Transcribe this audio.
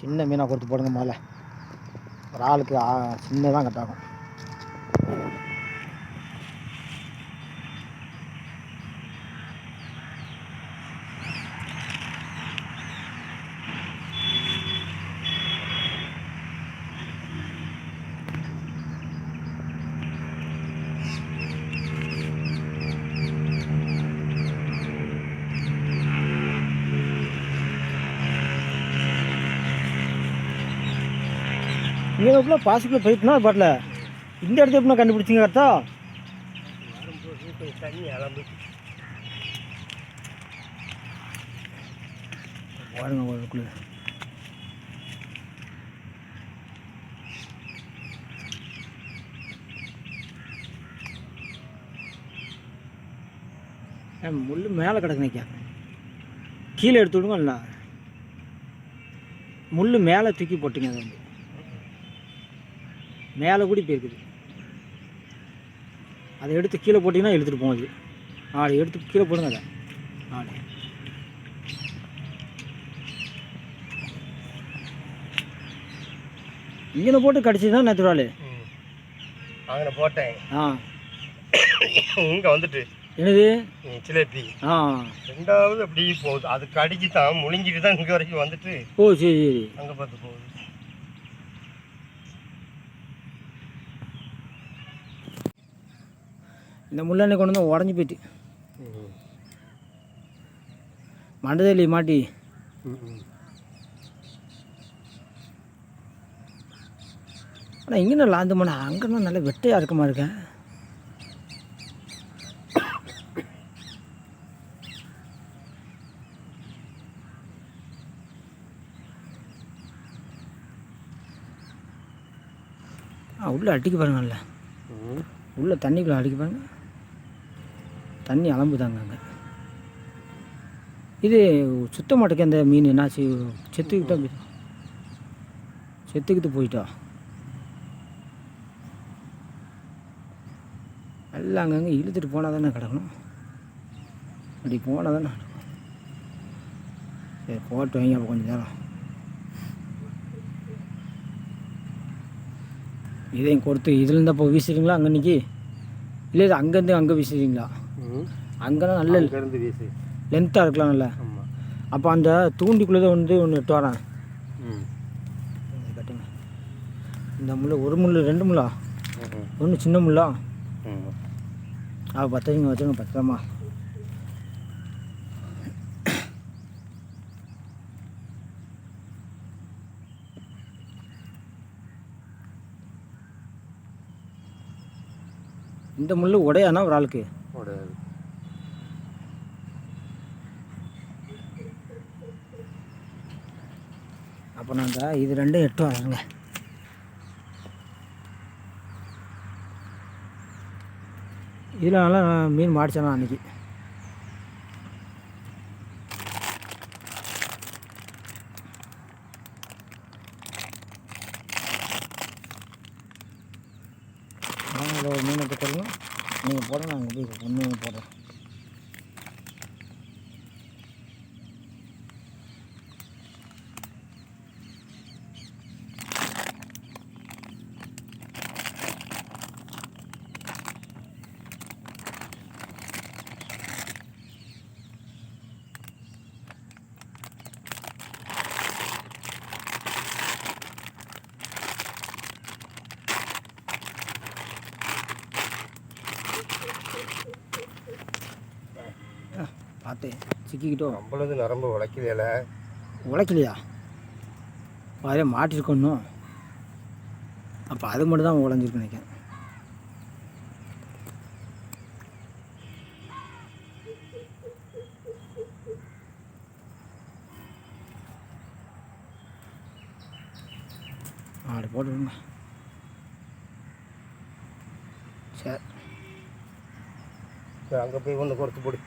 சின்ன மீனாக கொடுத்து போடுங்க முதல்ல. ஒரு ஆளுக்கு சின்னதாக சின்னதான் கட்டாகும். இங்கே எப்படிலாம் பாசிக்குள்ளே போயிட்டுனா பாட்டில்? இந்த இடத்த எப்படின்னா கண்டுபிடிச்சிங்க கரெக்டா பாருங்க ஏன் முள் மேலே கிடக்கு நிற்க கீழே எடுத்து விடுங்க இல்லை? முள் மேலே தூக்கி போட்டிங்க அது வந்து. மேலே கூடி போயிருக்குது. அதை எடுத்து கீழே போட்டிங்கன்னா எடுத்துகிட்டு போகுது நாலு எடுத்து கீழே போடுங்க அதை. நாலு இங்கே போட்டு கடிச்சு தான் நேற்று அங்கே போட்டேன். ஆ. இங்கே வந்துட்டு. என்னது? ம், சிலேபி. ஆ. ரெண்டாவது அப்படி போகுது. அது கடிச்சு தான் முழுங்கிட்டு தான் இங்கே வரைக்கும் வந்துட்டு. ஓ சரி சரி. அங்கே பார்த்து போகுது. இந்த முள்ளெண்ணை கொண்டு வந்து உடஞ்சி போயிட்டு. மண்டதேலி மாட்டி. ஆனால் இங்கே லாந்து போனேன் அங்கேனா நல்லா வெட்டையாக இருக்கமா இருக்கேன் ஆ உள்ளே அடிக்க பாருங்கள்ல உள்ளே தண்ணிக்குள்ளே அடிக்க பாருங்கள் தண்ணி அலம்புதாங்க அங்கே. இது சுத்த மாட்டேங்க அந்த மீன் என்னாச்சு செத்துக்கிட்டா செத்துக்கிட்டு போயிட்டா. எல்லாம் அங்கங்கே இழுத்துட்டு போனால் தானே கிடக்கணும். அப்படி போனால் தானே சரி போட்டு வைங்க அப்போ கொஞ்சம் நேரம். இதையும் கொடுத்து இதுலேருந்து அப்போ வீசுறீங்களா அங்கே நிற்கி இல்லை இது அங்கேருந்து அங்கே வீசுறீங்களா அங்கேனா நல்ல இருந்து வீசு. லென்த்தாக இருக்கலாம் நல்ல. ஆமாம் அப்போ அந்த தூண்டிக்குள்ளே வந்து ஒன்று எட்டு வரேன் ம். கட்டுங்க இந்த முள் ஒரு முள் ரெண்டு முள்ளா? ஒன்று சின்ன முள்ளா? ஆ பத்திரங்க வச்சுருங்க பத்திரமா. இந்த முள் உடையானா ஒரு ஆளுக்கு? அப்போ நான் இது ரெண்டும் எட்டு வரேங்க. இதில் நல்லா மீன் மாடிச்சேனா அன்றைக்கி நாங்கள் ஒரு மீனை போட்டுருங்க நீங்கள் போட நாங்கள் போய் ஒன்று போடுறோம் பார்த்தேன். சிக்கிக்கிட்டோம். நம்மளது நரம்பு உழைக்கலையில. உழைக்கலையா? அதே மாட்டிருக்கணும் அப்போ அது மட்டும் தான் உழைஞ்சிருக்கு நினைக்கிறேன். அப்படி போட்டுருங்க. சரி அங்கே போய் ஒன்று குறைச்சி போடு.